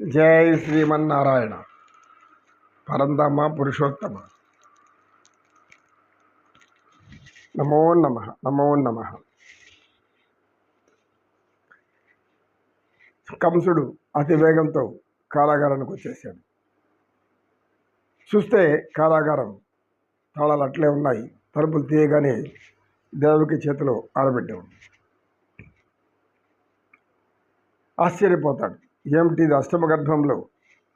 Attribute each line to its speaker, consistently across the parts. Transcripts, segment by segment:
Speaker 1: జై శ్రీమన్నారాయణ. పరందమ పురుషోత్తమ. నమో నమ నమో నమ. కంసుడు అతి వేగంతో కారాగారానికి వచ్చేసాడు చూస్తే కారాగారం తాళాలు అట్లే ఉన్నాయి తలుపులు తీయగానే దేవకి చేతిలో ఆడబిడ్డ ఆశ్చర్యపోతాడు. ఏమిటి ఇది అష్టమ గర్భంలో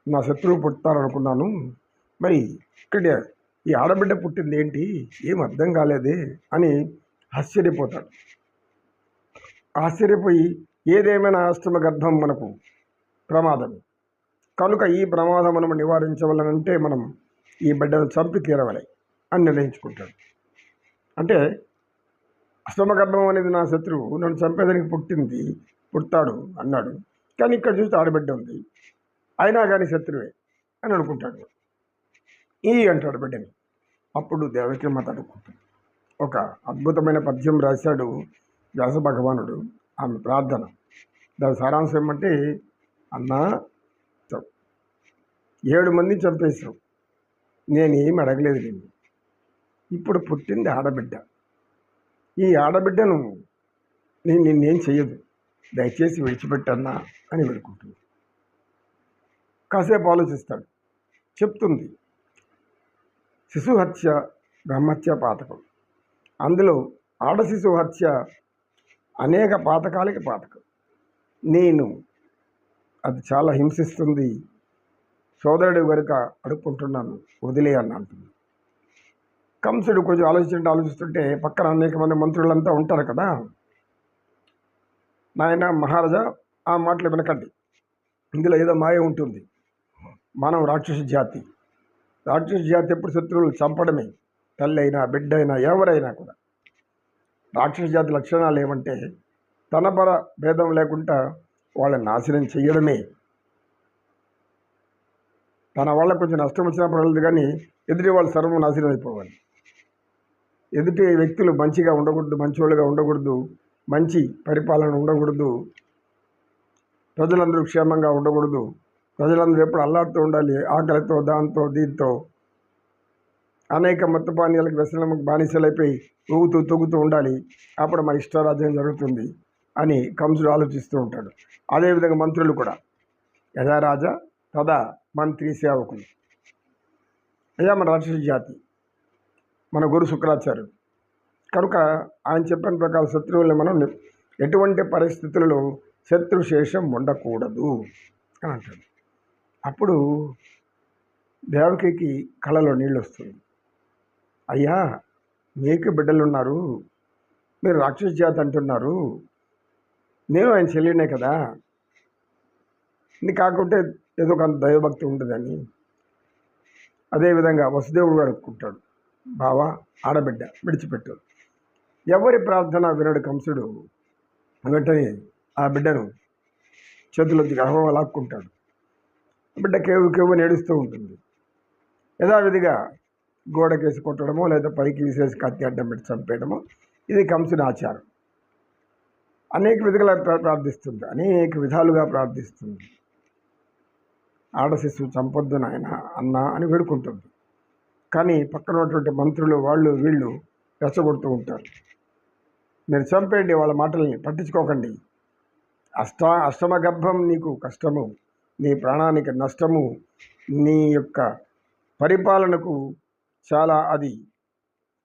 Speaker 1: నా శత్రువు పుట్టారనుకున్నాను మరి ఇక్కడ ఈ ఆడబిడ్డ పుట్టింది ఏంటి? ఏం అర్థం కాలేదే అని ఆశ్చర్యపోతాడు. ఆశ్చర్యపోయి ఏదేమైనా అష్టమ గర్భం మనకు ప్రమాదం. కనుక ఈ ప్రమాదం మనం నివారించవలనంటే మనం ఈ బిడ్డను చంపి తీరవలే అని నిర్ణయించుకుంటాడు. అంటే అష్టమ గర్భం అనేది నా శత్రువు నన్ను చంపేదానికి పుట్టింది పుడతాడు అన్నాడు. కానీ ఇక్కడ చూస్తే ఆడబిడ్డ ఉంది. అయినా కానీ శత్రువే అని అనుకుంటాడు. ఈ అంటాడు బిడ్డని అప్పుడు దేవకి మాత ఒక అద్భుతమైన పద్యం రాశాడు వ్యాస భగవానుడు. ఆమె ప్రార్థన. దాని సారాంశం ఏమంటే అన్న ఏడు మంది చంపేశావు నేనేం అడగలేదు నేను ఇప్పుడు పుట్టింది ఆడబిడ్డ. ఈ ఆడబిడ్డను నేను నిన్నేం చేయదు దయచేసి విడిచిపెట్టన్నా అని వేడుకుంటుంది కాసేపు ఆలోచిస్తాడు. చెప్తుంది. శిశు హత్య బ్రహ్మహత్య పాతకం. అందులో ఆడ శిశు హత్య అనేక పాతకాలకి పాతకం. నేను అది చాలా హింసిస్తుంది. సోదరుడు వరకు అడుక్కుంటున్నాను వదిలే అని అంటుంది. కంసుడు కొంచెం ఆలోచించండి ఆలోచిస్తుంటే పక్కన అనేక మంది మంత్రులంతా ఉంటారు కదా. నాయన మహారాజా ఆ మాటలు వినకండి. ఇందులో ఏదో మాయ ఉంటుంది. మనం రాక్షస జాతి. రాక్షస జాతి ఎప్పుడు శత్రువులు చంపడమే. తల్లి అయినా బిడ్డ అయినా ఎవరైనా కూడా. రాక్షస జాతి లక్షణాలు ఏమంటే తన పర భేదం లేకుండా వాళ్ళని నాశనం చేయడమే తన వాళ్ళ కొంచెం నష్టం వచ్చినప్పుడు వెళ్ళదు కానీ ఎదుటి వాళ్ళు సర్వం నాశనం అయిపోవాలి. ఎదుటి వ్యక్తులు మంచిగా ఉండకూడదు మంచివాళ్ళుగా ఉండకూడదు. మంచి పరిపాలన ఉండకూడదు. ప్రజలందరూ క్షేమంగా ఉండకూడదు. ప్రజలందరూ ఎప్పుడు అల్లాడుతూ ఉండాలి. ఆకలితో దాంతో దీంతో. అనేక మత్తపానీయాలకు వ్యసనలకు బానిసలైపోయి ఊగుతూ తొగుతూ ఉండాలి. అప్పుడు మన ఇష్టారాజ్యం జరుగుతుంది అని కంసుడు ఆలోచిస్తూ ఉంటాడు. అదేవిధంగా మంత్రులు కూడా. యథా రాజా తదా మంత్రి సేవకులు. అయ్యా మన రాక్షస జాతి. మన గురు శుక్రాచార్యుడు. కనుక ఆయన చెప్పిన ప్రకారం శత్రువుల్ని మనం ఎటువంటి పరిస్థితులలో శత్రుశేషం ఉండకూడదు అని అంటాడు. అప్పుడు దేవకికి కళలో నీళ్ళు వస్తుంది. అయ్యా మీకు బిడ్డలు ఉన్నారు. మీరు రాక్షస జాతి అంటున్నారు. నేను ఆయన చెల్లినే కదా. ఇది కాకుంటే ఏదో కొంత దైవభక్తి ఉంటుందని. అదేవిధంగా వసుదేవుడు అనుకుంటాడు బావా ఆడబిడ్డ విడిచిపెట్టు. ఎవరి ప్రార్థన వినడు కంసుడు? వెంటనే ఆ బిడ్డను చేతులొద్ది గర్భం లాక్కుంటాడు. బిడ్డ కేవు కేవు నేడుస్తూ ఉంటుంది. యథావిధిగా గోడకేసి కొట్టడమో లేదా పైకి విసేసి కత్తి అడ్డం పెట్టి చంపేయడమో ఇది కంసుని ఆచారం. అనేక విధాలుగా ప్రార్థిస్తుంది. అనేక విధాలుగా ప్రార్థిస్తుంది. ఆడ శిశువు చంపొద్దు నాయన అన్న అని వేడుకుంటుంది. కానీ పక్కన ఉన్నటువంటి మంత్రులు వాళ్ళు వీళ్ళు రెచ్చగొడుతూ ఉంటారు. మీరు చంపేయండి వాళ్ళ మాటల్ని పట్టించుకోకండి. అష్ట అష్టమ గర్భం నీకు కష్టము నీ ప్రాణానికి నష్టము నీ యొక్క పరిపాలనకు చాలా అది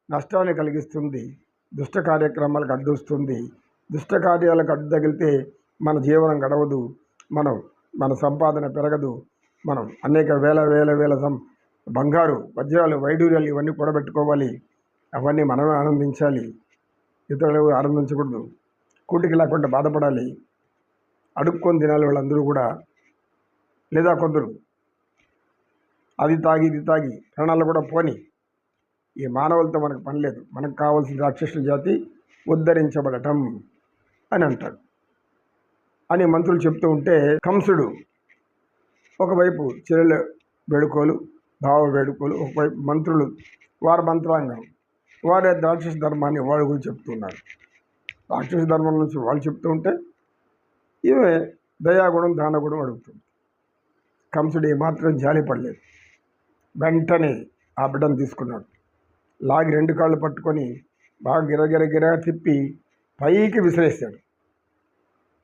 Speaker 1: నష్టాన్ని కలిగిస్తుంది దుష్ట కార్యక్రమాలకు అడ్డొస్తుంది దుష్ట కార్యాలకు అడ్డు తగిలితే మన జీవనం గడవదు మనం మన సంపాదన పెరగదు మనం అనేక వేల వేల వేల సం బంగారు వజ్రాలు వైడూర్యాలు ఇవన్నీ కూడబెట్టుకోవాలి అవన్నీ మనమే ఆనందించాలి. ఇతరులు ఆనందించకూడదు. కూటికి లేకుండా బాధపడాలి. అడుక్కొని తినాలి వాళ్ళందరూ కూడా. లేదా కొందరు అది తాగి ఇది తాగి ప్రాణాలు కూడా పోని. ఈ మానవులతో మనకు పని లేదు. మనకు కావాల్సిన రాక్షసుల జాతి ఉద్ధరించబడటం అని అంటాడు అని మంత్రులు చెప్తూ ఉంటే కంసుడు ఒకవైపు చెల్లెల వేడుకోలు భావ వేడుకోలు ఒకవైపు మంత్రులు వారి మంత్రాంగం వారి రాక్షస ధర్మాన్ని వాళ్ళు గురించి చెప్తున్నారు రాక్షస ధర్మం నుంచి వాళ్ళు చెప్తూ ఉంటే ఇవే దయాగుణం దానగుణం అడుగుతుంది. కంసుడు ఏమాత్రం జాలిపడలేదు వెంటనే ఆ బిడ్డను తీసుకున్నాడు. లాగి రెండు కాళ్ళు పట్టుకొని బాగా గిరగిర గిర తిప్పి పైకి విసిరేశాడు.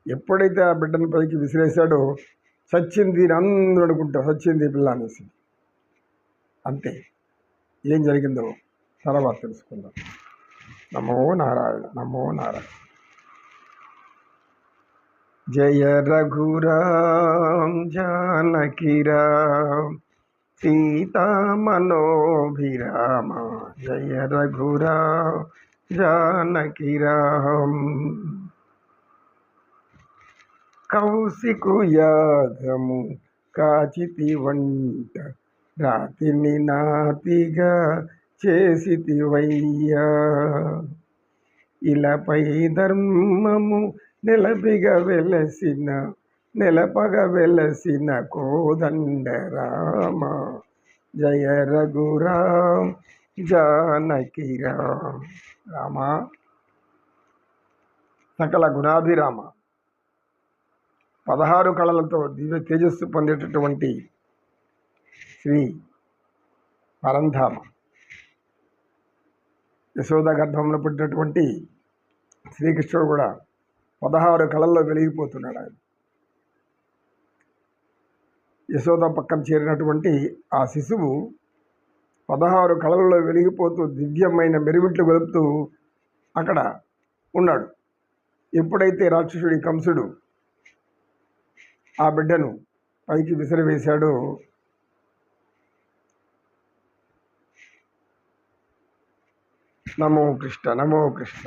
Speaker 1: ఎప్పుడైతే ఆ బిడ్డను పైకి విసిరేశాడో సచ్చింది అని అందరూ అనుకుంటారు సచ్చింది పిల్ల అనేసి. అంతే. ఏం జరిగిందో తర్వాత తెలుసుకుందాం. నమో నారాయణ నమో నారాయణ. జయ రఘురాం జానకిరాం రామ్ సీతా జయ రఘురాం జానకిరాం రామ్. కౌశికు యాగము కాచితి వంట రాతిని నాతిగా చేసితివయ్యా. ఇలపై ధర్మము నిలపిగ వెలసిన నిలపగ వెలసిన కోదండ రామ జయ రఘురామ్ జానకి రామ్ రామ. సకల గుణాభిరామ. పదహారు కళలతో దివ్య తేజస్సు పొందేటటువంటి శ్రీ పరంధామ. యశోద గర్భంలో పుట్టినటువంటి శ్రీకృష్ణుడు కూడా పదహారు కళల్లో వెలిగిపోతున్నాడు ఆయన. యశోద పక్కన చేరినటువంటి ఆ శిశువు పదహారు కళల్లో వెలిగిపోతూ దివ్యమైన మెరుగుట్లు గొలుపుతూ అక్కడ ఉన్నాడు. ఎప్పుడైతే రాక్షసుడి కంసుడు ఆ బిడ్డను పైకి విసిరివేశాడో నమో కృష్ణ నమో కృష్ణ